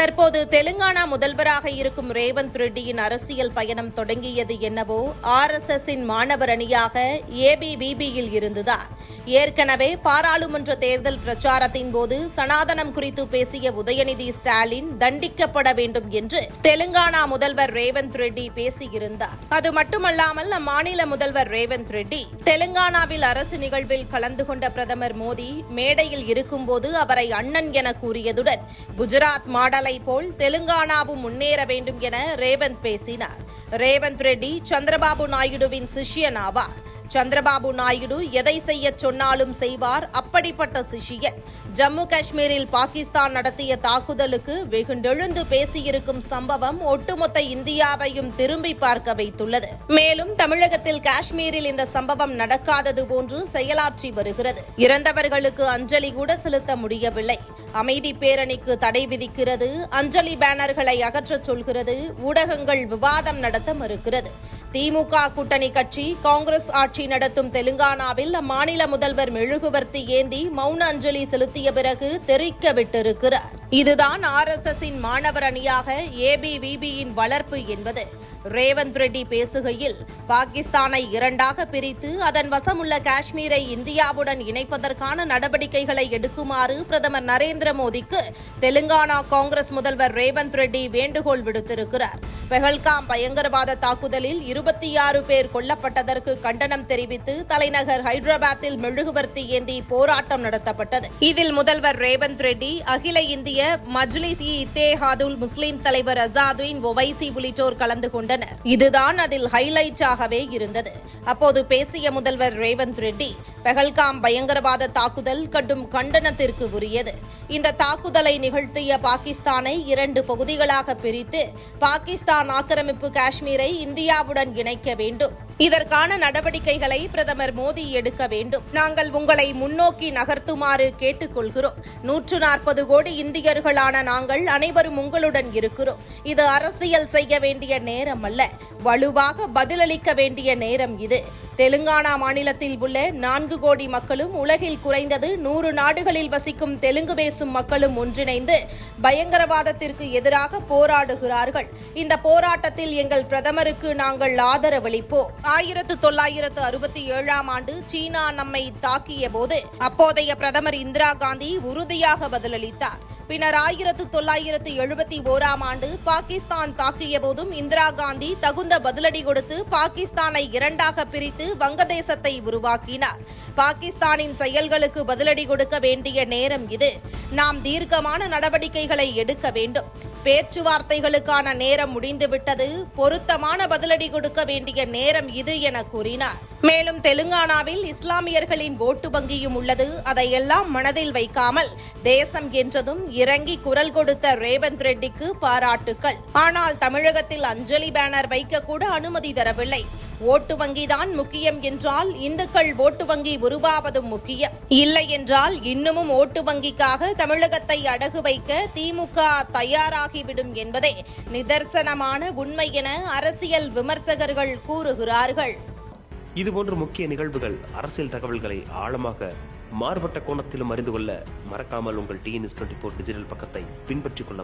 தற்போது தெலுங்கானா முதல்வராக இருக்கும் ரேவந்த் ரெட்டியின் அரசியல் பயணம் தொடங்கியது என்னவோ ஆர்எஸ்எஸ்ஸின் மாணவர் அணியாக ஏபிவிபியில் இருந்துதான். ஏற்கனவே பாராளுமன்ற தேர்தல் பிரச்சாரத்தின் போது சனாதனம் குறித்து பேசிய உதயநிதி ஸ்டாலின் தண்டிக்கப்பட வேண்டும் என்று தெலுங்கானா முதல்வர் ரேவந்த் ரெட்டி பேசியிருந்தார். அது மட்டுமல்லாமல் அம்மாநில முதல்வர் ரேவந்த் ரெட்டி தெலுங்கானாவில் அரசு நிகழ்வில் கலந்து கொண்ட பிரதமர் மோடி மேடையில் இருக்கும்போது அவரை அண்ணன் என கூறியதுடன் குஜராத் மாடலை போல் தெலுங்கானாவும் முன்னேற வேண்டும் என ரேவந்த் பேசினார். ரேவந்த் ரெட்டி சந்திரபாபு நாயுடுவின் சிஷ்யன் ஆவார். சந்திரபாபு நாயுடு எதை செய்யச் சொன்னாலும் செய்வார். அப்படிப்பட்ட சிஷியன். ஜம்மு காஷ்மீரில் பாகிஸ்தான் நடத்திய தாக்குதலுக்கு வெகுண்டெழுந்து பேசியிருக்கும் சம்பவம் ஒட்டுமொத்த இந்தியாவையும் திரும்பி பார்க்க வைத்துள்ளது. மேலும் தமிழகத்தில் காஷ்மீரில் இந்த சம்பவம் நடக்காதது போன்று செயலாற்றி வருகிறது. இறந்தவர்களுக்கு அஞ்சலி கூட செலுத்த முடியவில்லை. அமைதி பேரணிக்கு தடை விதிக்கிறது. அஞ்சலி பேனர்களை அகற்றச் சொல்கிறது. ஊடகங்கள் விவாதம் நடத்த மறுக்கிறது. திமுக கூட்டணி கட்சி காங்கிரஸ் ஆட்சி நடத்தும் தெலுங்கானாவில் அம்மாநில முதல்வர் மெழுகுவர்த்தி ஏந்தி மௌன அஞ்சலி செலுத்தி நடத்திய பிறகு தெரிக்க விட்டிருக்கிறார் இதுதான் ஆர்எஸ்எஸ்ஸின் மாணவர் அணியாக ஏபிவிபியின் வளர்ப்பு என்பது. ரேவந்த் ரெட்டி பேசுகையில் பாகிஸ்தானை இரண்டாக பிரித்து அதன் வசமுள்ள காஷ்மீரை இந்தியாவுடன் இணைப்பதற்கான நடவடிக்கைகளை எடுக்குமாறு பிரதமர் நரேந்திர மோடிக்கு தெலுங்கானா காங்கிரஸ் முதல்வர் ரேவந்த் ரெட்டி வேண்டுகோள் விடுத்திருக்கிறார். பெஹல்காம் பயங்கரவாத தாக்குதலில் இருபத்தி ஆறு பேர் கொல்லப்பட்டதற்கு கண்டனம் தெரிவித்து தலைநகர் ஹைதராபாத்தில் மெழுகுவர்த்தி ஏந்தி போராட்டம் நடத்தப்பட்டது. இதில் முதல்வர் ரேவந்த் ரெட்டி அகில இந்திய மஜ்லிஸ் இ இத்தேஹாதுல் முஸ்லிம் தலைவர் அசாதுயின் ஒவைசி உள்ளிட்டோர் கலந்து கொண்டனர். இதுதான் அதில் ஹைலைட்டாகவே இருந்தது. அப்போது பேசிய முதல்வர் ரேவந்த் ரெட்டி பெஹல்காம் பயங்கரவாத தாக்குதல் கடும் கண்டனத்திற்கு உரியது. இந்த தாக்குதலை நிகழ்த்திய பாகிஸ்தானை இரண்டு பகுதிகளாக பிரித்து பாகிஸ்தான் ஆக்கிரமிப்பு காஷ்மீரை இந்தியாவுடன் இணைக்க வேண்டும். இதற்கான நடவடிக்கைகளை பிரதமர் மோடி எடுக்க வேண்டும். நாங்கள் உங்களை முன்னோக்கி நகர்த்துமாறு கேட்டுக்கொள்கிறோம். நூற்று நாற்பது கோடி இந்தியர்களான நாங்கள் அனைவரும் உங்களுடன் இருக்கிறோம். இது அரசியல் செய்ய வேண்டிய நேரம் அல்ல வலுவாக பதிலளிக்க வேண்டிய நேரம் இது. தெலுங்கானா மாநிலத்தில் உள்ள நான்கு நான்கு கோடி மக்களும் உலகில் குறைந்தது நூறு நாடுகளில் வசிக்கும் தெலுங்கு பேசும் மக்களும் ஒன்றிணைந்து பயங்கரவாதத்திற்கு எதிராக போராடுகிறார்கள். இந்த போராட்டத்தில் எங்கள் பிரதமருக்கு நாங்கள் ஆதரவளிப்போம். ஆயிரத்து தொள்ளாயிரத்து அறுபத்தி ஏழாம் ஆண்டு சீனா நம்மை தாக்கிய போது அப்போதைய பிரதமர் இந்திரா காந்தி உறுதியாக பதிலளித்தார். பின்னர் ஆயிரத்து தொள்ளாயிரத்து எழுபத்தி ஓராம் ஆண்டு பாகிஸ்தான் தாக்கிய போதும் இந்திரா காந்தி தகுந்த பதிலடி கொடுத்து பாகிஸ்தானை இரண்டாக பிரித்து வங்கதேசத்தை உருவாக்கினார். பாகிஸ்தானின் செயல்களுக்கு பதிலடி கொடுக்க வேண்டிய நேரம் இது. நாம் தீர்க்கமான நடவடிக்கைகளை எடுக்க வேண்டும். பேச்சுவார்த்தைகளுக்கான நேரம் முடிந்துவிட்டது. பொருத்தமான பதிலடி கொடுக்க வேண்டிய நேரம் இது என கூறினார். மேலும் தெலுங்கானாவில் இஸ்லாமியர்களின் ஓட்டு வங்கியும் உள்ளது. அதையெல்லாம் மனதில் வைக்காமல் தேசம் என்றதும் இறங்கி குரல் கொடுத்த ரேவந்த் ரெட்டிக்கு பாராட்டுக்கள். ஆனால் தமிழகத்தில் அஞ்சலி பேனர் வைக்க கூட அனுமதி தரவில்லை. ஓட்டு வங்கிதான் முக்கியம் என்றால் இந்துக்கள் ஓட்டு வங்கி உருவாவதும் முக்கியம். இல்லை என்றால் இன்னமும் ஓட்டு வங்கிக்காக தமிழகத்தை அடகு வைக்க திமுக தயாராகிவிடும் என்பதே நிதர்சனமான உண்மை என அரசியல் விமர்சகர்கள் கூறுகிறார்கள். இதுபோன்ற முக்கிய நிகழ்வுகள் அரசியல் தகவல்களை ஆழமாக மாறுபட்ட கோணத்திலும் அறிந்து கொள்ள மறக்காமல் உங்கள் டிஎன்எஸ் டுவெண்ட்டி ஃபோர் டிஜிட்டல் பக்கத்தை பின்பற்றிக் கொள்ளவும்.